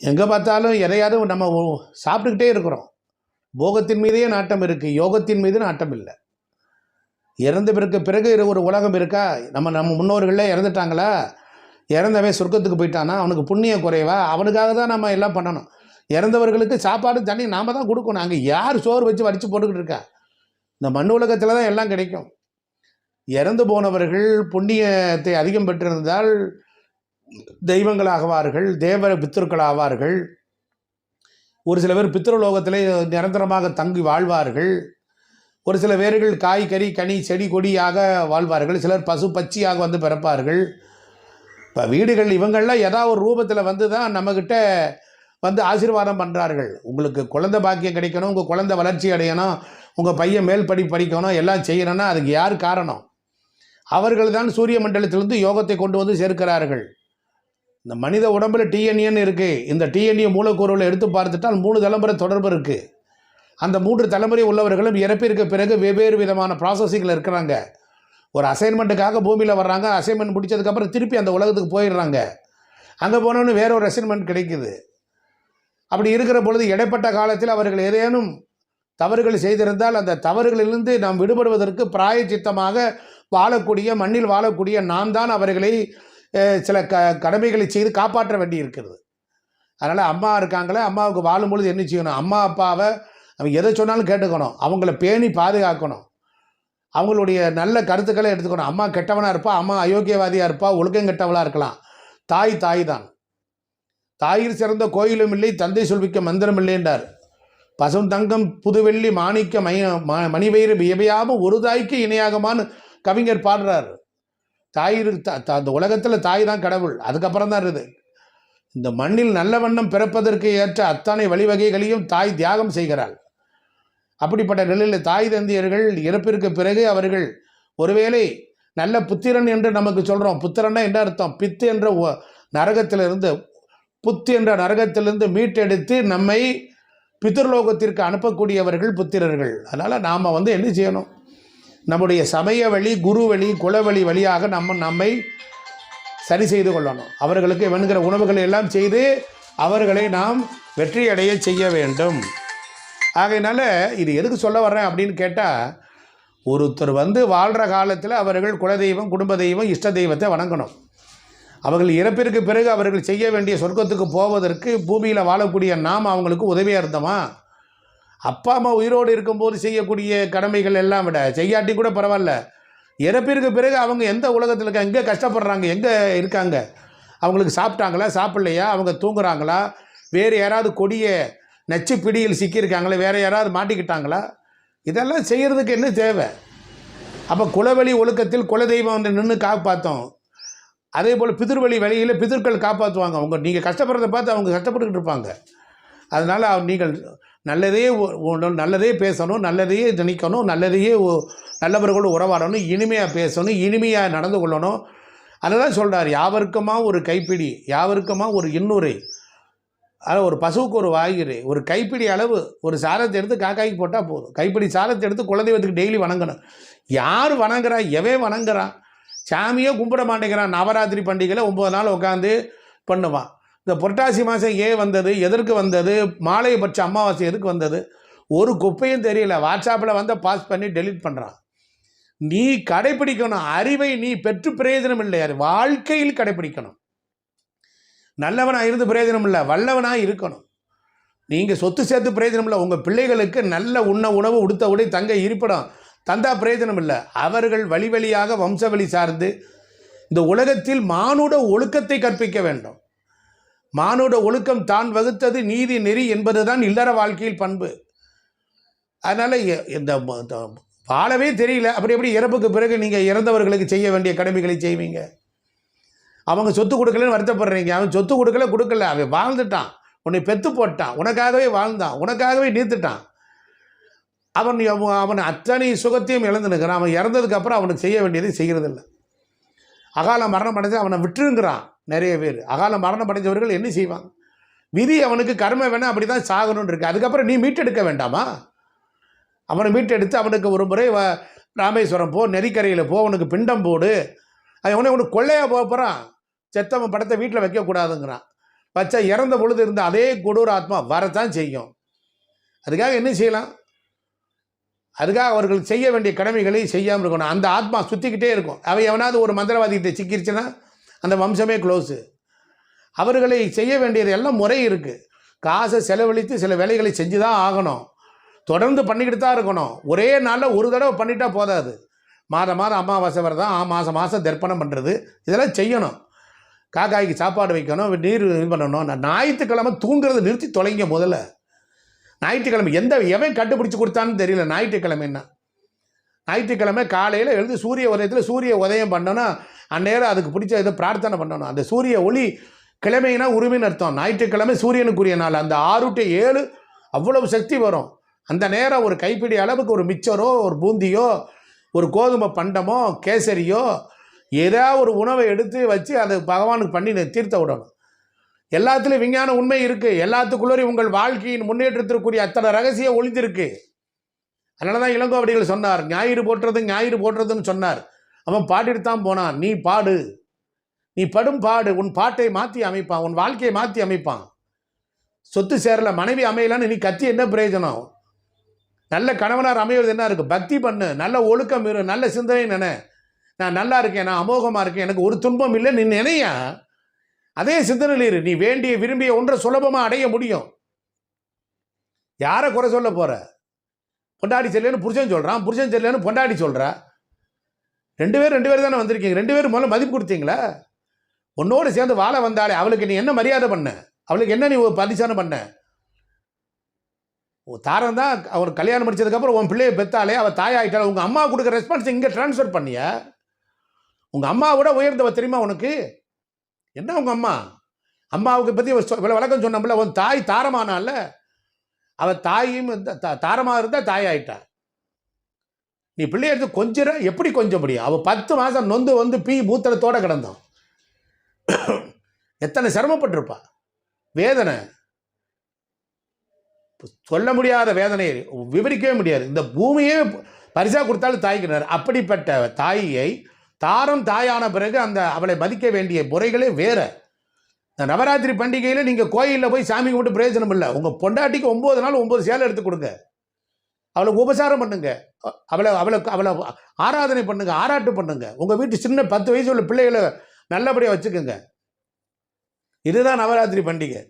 எங்கே பார்த்தாலும் எதையாவது நம்ம சாப்பிட்டுக்கிட்டே இருக்கிறோம். போகத்தின் மீதே நாட்டம் இருக்குது யோகத்தின் மீது நாட்டம் இல்லை. இறந்த பிறகு பிறகு ஒரு உலகம் இருக்கா? நம்ம நம்ம முன்னோர்களே இறந்துட்டாங்களா? இறந்தவன் சொர்க்கத்துக்கு போயிட்டானா? அவனுக்கு புண்ணியம் குறைவா? அவனுக்காக தான் நம்ம எல்லாம் பண்ணணும். இறந்தவர்களுக்கு சாப்பாடு தண்ணி நாம் தான் கொடுக்கணும். அங்கே யார் சோறு வச்சு வடித்து போட்டுக்கிட்டு இருக்கா? இந்த மண் உலகத்தில் தான் எல்லாம் கிடைக்கும். இறந்து போனவர்கள் புண்ணியத்தை அதிகம் பெற்றிருந்தால் தெய்வங்களாகுவார்கள் தேவ பித்திருக்கள் ஆவார்கள் ஒரு சில பேர் பித்ருலோகத்திலே நிரந்தரமாக தங்கி வாழ்வார்கள். ஒரு சில பேர்கள் காய்கறி கனி செடி கொடியாக வாழ்வார்கள். சிலர் பசு பச்சியாக வந்து பிறப்பார்கள். இப்போ வீடுகள் இவங்கள்லாம் ஏதாவது ஒரு ரூபத்தில் வந்து தான் நம்மக்கிட்ட வந்து ஆசீர்வாதம் பண்ணுறார்கள் உங்களுக்கு குழந்தை பாக்கியம் கிடைக்கணும் உங்கள் குழந்தை வளர்ச்சி அடையணும் உங்கள் பையன் மேல் படி படிக்கணும் எல்லாம் செய்யணும்னா அதுக்கு யார் காரணம்? அவர்கள் தான் சூரிய மண்டலத்திலிருந்து யோகத்தை கொண்டு வந்து சேர்க்கிறார்கள். இந்த மனித உடம்பில் டிஎன்ஏன்னு இருக்குது இந்த டிஎன்ஏ மூலக்கூறுகளை எடுத்து பார்த்துட்டால் மூணு தலைமுறை தொடர்பு இருக்குது அந்த மூன்று தலைமுறை உள்ளவர்களும் இறப்பிற்கு பிறகு வெவ்வேறு விதமான ப்ராசஸிங்கில் இருக்கிறாங்க. ஒரு அசைன்மெண்ட்டுக்காக பூமியில் வர்றாங்க. அசைன்மெண்ட் முடித்ததுக்கப்புறம் திருப்பி அந்த உலகத்துக்கு போயிடுறாங்க. அங்கே போனோன்னு வேற ஒரு அசைன்மெண்ட் கிடைக்குது. அப்படி இருக்கிற பொழுது இடைப்பட்ட காலத்தில் அவர்கள் ஏதேனும் தவறுகள் செய்திருந்தால் அந்த தவறுகளிலிருந்து நாம் விடுபடுவதற்கு பிராயச்சித்தமாக வாழக்கூடிய மண்ணில் வாழக்கூடிய நாம் தான் அவர்களை சில க கடமைகளை செய்து காப்பாற்ற வேண்டி இருக்கிறது அதனால் அம்மா இருக்காங்களே அம்மாவுக்கு வாழும் பொழுது என்ன செய்யணும்? அம்மா அப்பாவை அவங்க எதை சொன்னாலும் கேட்டுக்கணும். அவங்கள பேணி பாதுகாக்கணும். அவங்களுடைய நல்ல கருத்துக்களை எடுத்துக்கணும். அம்மா கெட்டவனாக இருப்பா அம்மா அயோக்கியவாதியாக இருப்பா ஒழுக்கம் கெட்டவளாக இருக்கலாம். தாய் தாய் தான் தாயில் சிறந்த கோயிலும் இல்லை தந்தை சொல்விக்க மந்திரம் இல்லை என்றார் பசும் தங்கம் புதுவெள்ளி மாணிக்க மய ம- மணிவயிறு எவையாமல் ஒரு தாய்க்கு இணையாகமான்னு கவிஞர் பாடுறார். தாய் அந்த உலகத்தில் தாய் தான் கடவுள். அதுக்கப்புறம் தான் இருக்குது. இந்த மண்ணில் நல்ல வண்ணம் பிறப்பதற்கு ஏற்ற அத்தனை வழிவகைகளையும் தாய் தியாகம் செய்கிறாள். அப்படிப்பட்ட நிலையில் தாய் தந்தையர்கள் இறப்பிற்கு பிறகு அவர்கள் ஒருவேளை நல்ல புத்திரன் என்று நமக்கு சொல்கிறோம் புத்திரன்னா என்ன அர்த்தம்? பித்து என்ற ஒ- நரகத்திலிருந்து புத்து என்ற நரகத்திலிருந்து மீட்டெடுத்து நம்மை பித்ருலோகத்திற்கு அனுப்பக்கூடியவர்கள் புத்திரர்கள். அதனால் நாம் வந்து என்ன செய்யணும்? நம்முடைய சமய வழி குரு வழி குலவழி வழியாக நம்ம நம்மை சரி செய்து கொள்ளணும். அவர்களுக்கு வேணுங்கிற உணவுகளை எல்லாம் செய்து அவர்களை நாம் வெற்றி அடைய செய்ய வேண்டும். ஆகையினால இது எதுக்கு சொல்ல வர்றேன் அப்படின்னு கேட்டால் ஒருத்தர் வந்து வாழ்கிற காலத்தில் அவர்கள் குலதெய்வம் குடும்ப தெய்வம் இஷ்ட தெய்வத்தை வணங்கணும். அவர்கள் இறப்பிற்கு பிறகு அவர்கள் செய்ய வேண்டிய சொர்க்கத்துக்கு போவதற்கு பூமியில் வாழக்கூடிய நாம் அவங்களுக்கு உதவியாக இருந்தோமா? அப்பா அம்மா உயிரோடு இருக்கும்போது செய்யக்கூடிய கடமைகள் எல்லாம் விட செய்யாட்டி கூட பரவாயில்ல. இறப்பிற்கு பிறகு அவங்க எந்த உலகத்தில் இருக்க எங்கே கஷ்டப்படுறாங்க எங்கே இருக்காங்க? அவங்களுக்கு சாப்பிட்டாங்களா சாப்பிட்லையா? அவங்க தூங்குறாங்களா? வேறு யாராவது கொடிய நச்சு பிடியில் சிக்கியிருக்காங்களா? வேறு யாராவது மாட்டிக்கிட்டாங்களா? இதெல்லாம் செய்கிறதுக்கு என்ன தேவை? அப்போ குலவழி ஒழுக்கத்தில் குலதெய்வம் வந்து நின்று காப்பாற்றோம் அதே போல் பிதிர்வழி வழியில் பிதிர்கள் காப்பாற்றுவாங்க அவங்க நீங்கள் கஷ்டப்படுறதை பார்த்து அவங்க கஷ்டப்பட்டுக்கிட்டு இருப்பாங்க. அதனால் நீங்கள் நல்லதே ஒ- நல்லதே பேசணும் நல்லதையே நினைக்கணும் நல்லதையே நல்லவர்களோடு உறவாடணும் இனிமையாக பேசணும் இனிமையாக நடந்து கொள்ளணும். அதெல்லாம் சொல்கிறார் யாவருக்குமா ஒரு கைப்பிடி யாவருக்குமா ஒரு இன்னுரை அதாவது ஒரு பசுவுக்கு ஒரு வாயுரை ஒரு கைப்பிடி அளவு ஒரு சாரத்தை எடுத்து காக்காய்க்கு போட்டால் போதும். கைப்பிடி சாரத்தை எடுத்து குலதெய்வத்துக்கு டெய்லி வணங்கணும். யார் வணங்குறா? எவன் வணங்குறான்? சாமியே கும்பிட மாட்டேங்கிறான். நவராத்திரி பண்டிகையில் ஒம்பது நாள் உட்காந்து பண்ணுவான். இந்த புரட்டாசி மாதம் ஏன் வந்தது? எதற்கு வந்தது? மாலை பட்ச அமாவாசை எதுக்கு வந்தது? ஒரு குப்பையும் தெரியல. வாட்ஸ்அப்பில் வந்து பாஸ் பண்ணி டெலீட் பண்ணுறான் நீ கடைப்பிடிக்கணும் அறிவை நீ பெற்று பிரயோஜனம் இல்லை. அது வாழ்க்கையில் கடைப்பிடிக்கணும் நல்லவனாக இருந்து பிரயோஜனம் இல்லை. வல்லவனாக இருக்கணும். நீங்கள் சொத்து சேர்த்து பிரயோஜனம் இல்லை. உங்கள் பிள்ளைகளுக்கு நல்ல உண்ண உணவு உடுத்த உடை தங்க இருப்பிடம் தந்தா பிரயோஜனம் இல்லை. அவர்கள் வழி வழியாக வம்சவழி சார்ந்து இந்த உலகத்தில் மானுட ஒழுக்கத்தை கற்பிக்க வேண்டும். மானுட ஒழுக்கம் தான் வகுத்தது நீதி நெறி என்பதுதான் இல்லற வாழ்க்கையில் பண்பு. அதனால் இந்த வாழவே தெரியல. அப்படி எப்படி இறப்புக்கு பிறகு நீங்கள் இறந்தவர்களுக்கு செய்ய வேண்டிய கடமைகளை செய்வீங்க. அவங்க சொத்து கொடுக்கலன்னு வருத்தப்படுறீங்க. அவன் சொத்து கொடுக்கல கொடுக்கல. அவன் வாழ்ந்துட்டான். உன்னை பெத்து போட்டான். உனக்காகவே வாழ்ந்தான். உனக்காகவே நீத்துட்டான். அவன் அவன் அத்தனை சுகத்தையும் இழந்து நிற்கிறான். அவன் இறந்ததுக்கப்புறம் அவனுக்கு செய்ய வேண்டியதை செய்கிறதில்ல அகால மரணம் அடைஞ்சு அவனை விட்டுருங்கிறான். நிறைய பேர். அகால மரணம் அடைஞ்சவர்கள் என்ன செய்வாங்க விதி அவனுக்கு கர்ம வேணால் அப்படி தான் சாகணும்னு இருக்கு. அதுக்கப்புறம் நீ மீட்டெடுக்க வேண்டாமா? அவனை மீட்டெடுத்து அவனுக்கு ஒரு முறை வ- ராமேஸ்வரம் போ நெறிக்கரையில் போ அவனுக்கு பிண்டம் போடு. அது உடனே உனக்கு கொள்ளையாக போக போகிறான் செத்தவன் படத்தை வீட்டில் வைக்கக்கூடாதுங்கிறான் வச்சா இறந்த பொழுது இருந்த அதே கொடூர ஆத்மா வரத்தான் செய்யும். அதுக்காக என்ன செய்யலாம்? அதுக்காக அவர்கள் செய்ய வேண்டிய கடமைகளை செய்யாமல் இருக்கணும். அந்த ஆத்மா சுற்றிக்கிட்டே இருக்கும். அவை எவனாவது ஒரு மந்திரவாதிகிட்ட சிக்கிருச்சுன்னா அந்த வம்சமே க்ளோஸு அவர்களை செய்ய வேண்டியது எல்லாம் முறை இருக்குது காசை செலவழித்து சில வேலைகளை செஞ்சு தான் ஆகணும். தொடர்ந்து பண்ணிக்கிட்டு தான் இருக்கணும். ஒரே நாளில் ஒரு தடவை பண்ணிட்டா போதாது. மாதம் மாதம் அமாவாசை வரதான் ஆ மாதம் மாதம் தர்ப்பணம் பண்ணுறது இதெல்லாம் செய்யணும். காக்காய்க்கு சாப்பாடு வைக்கணும் நீர் இது பண்ணணும். நான் ஞாயிற்றுக்கிழமை தூங்குறதை நிறுத்தி தொலைங்க முதல்ல. ஞாயிற்றுக்கிழமை எந்த எவன் கண்டுபிடிச்சி கொடுத்தான்னு தெரியல. ஞாயிற்றுக்கிழமைன்னா. ஞாயிற்றுக்கிழமை காலையில் எழுந்து சூரிய உதயத்தில் சூரிய உதயம் பண்ணணும் அந்நேரம் அதுக்கு பிடிச்ச இதை பிரார்த்தனை பண்ணணும். அந்த சூரிய ஒளி கிழமைனா உரிமைன்னு அர்த்தம். ஞாயிற்றுக்கிழமை சூரியனுக்குரிய நாள். அந்த ஆறு டு ஏழு அவ்வளவு சக்தி வரும். அந்த நேரம் ஒரு கைப்பிடி அளவுக்கு ஒரு மிச்சரோ ஒரு பூந்தியோ ஒரு கோதுமை பண்டமோ கேசரியோ ஏதோ ஒரு உணவை எடுத்து வச்சு அதை பகவானுக்கு பண்ணி தீர்த்த விடணும். எல்லாத்துலேயும் விஞ்ஞான உண்மை இருக்குது எல்லாத்துக்குள்ளேயும் உங்கள் வாழ்க்கையின் முன்னேற்றத்திற்குரிய அத்தனை ரகசியம் ஒளிந்திருக்கு அதனால தான் இளங்கோவடிகள் சொன்னார் ஞாயிறு போட்டுறது ஞாயிறு போட்டுறதுன்னு சொன்னார். அவன் பாடிட்டு தான் போனான். நீ பாடு. நீ படும் பாடு. உன் பாட்டை மாற்றி அமைப்பான். உன் வாழ்க்கையை மாற்றி அமைப்பான். சொத்து சேரல மனைவி அமையலான்னு நீ கத்தி என்ன பிரயோஜனம்? நல்ல கணவனார் அமைவது என்ன இருக்குது பக்தி பண்ணு. நல்ல ஒழுக்கம் இரு. நல்ல சிந்தனை நினை. நான் நல்லா இருக்கேன். நான் அமோகமாக இருக்கேன். எனக்கு ஒரு துன்பம் இல்லை நீ நினையா. அதே சிந்தனையில் இரு. நீ வேண்டிய விரும்பிய ஒன்றை சுலபமாக அடைய முடியும். யாரை குறை சொல்ல போகிற பொண்டாடி செல்லேன்னு புருஷன் சொல்கிறான் புருஷன் செல்லேன்னு பொண்டாடி சொல்கிறா ரெண்டு பேர் ரெண்டு பேர் தானே வந்திருக்கீங்க. ரெண்டு பேரும் முதல்ல மதிப்பு கொடுத்தீங்களா? உன்னோடு சேர்ந்து வாழ வந்தாலே அவளுக்கு நீ என்ன மரியாதை பண்ண? அவளுக்கு என்ன நீ பரிசானம் பண்ண? ஓ தாரம் தான் அவர் கல்யாணம் முடிச்சதுக்கப்புறம் உன் பிள்ளையை பெற்றாலே அவள் தாயாகிட்டாள் உங்கள் அம்மா கொடுக்குற ரெஸ்பான்ஸ் இங்கே ட்ரான்ஸ்ஃபர் பண்ணிய? உங்கள் அம்மாவை விட உயர்ந்தவ தெரியுமா உனக்கு? என்ன உங்கள் அம்மா? அம்மாவுக்கு பற்றி இவ்வளோ விளக்கம் சொன்னோம்ல உன் தாய் தாரமானால? அவள் தாயும் தாரமாக இருந்தால் தாயாயிட்டா. நீ பிள்ளைய எடுத்து கொஞ்சிற எப்படி கொஞ்ச முடியும்? அவள் பத்து மாதம் நொந்து வந்து பீ மூத்தனத்தோடு கிடந்தான் எத்தனை சிரமப்பட்டிருப்பா? வேதனை. சொல்ல முடியாத வேதனையை விவரிக்கவே முடியாது. இந்த பூமியே பரிசாக கொடுத்தாலும் தாய்க்கினார். அப்படிப்பட்ட தாயை தாரம் தாயான பிறகு அந்த அவளை மதிக்க வேண்டிய முறைகளே வேற. இந்த நவராத்திரி பண்டிகையில் நீங்கள் கோயிலில் போய் சாமி கும்பிட்டு பிரயோஜனம் இல்லை உங்கள் பொண்டாட்டிக்கு ஒம்பது நாள் ஒம்பது சேலை எடுத்து கொடுங்க. அவளுக்கு உபசாரம் பண்ணுங்க. அவளை அவளை அவளை ஆராதனை பண்ணுங்க ஆராட்டு பண்ணுங்க. உங்கள் வீட்டு சின்ன பத்து வயசு உள்ள பிள்ளைகளை நல்லபடியாக வச்சுக்கோங்க. இதுதான் நவராத்திரி பண்டிகை.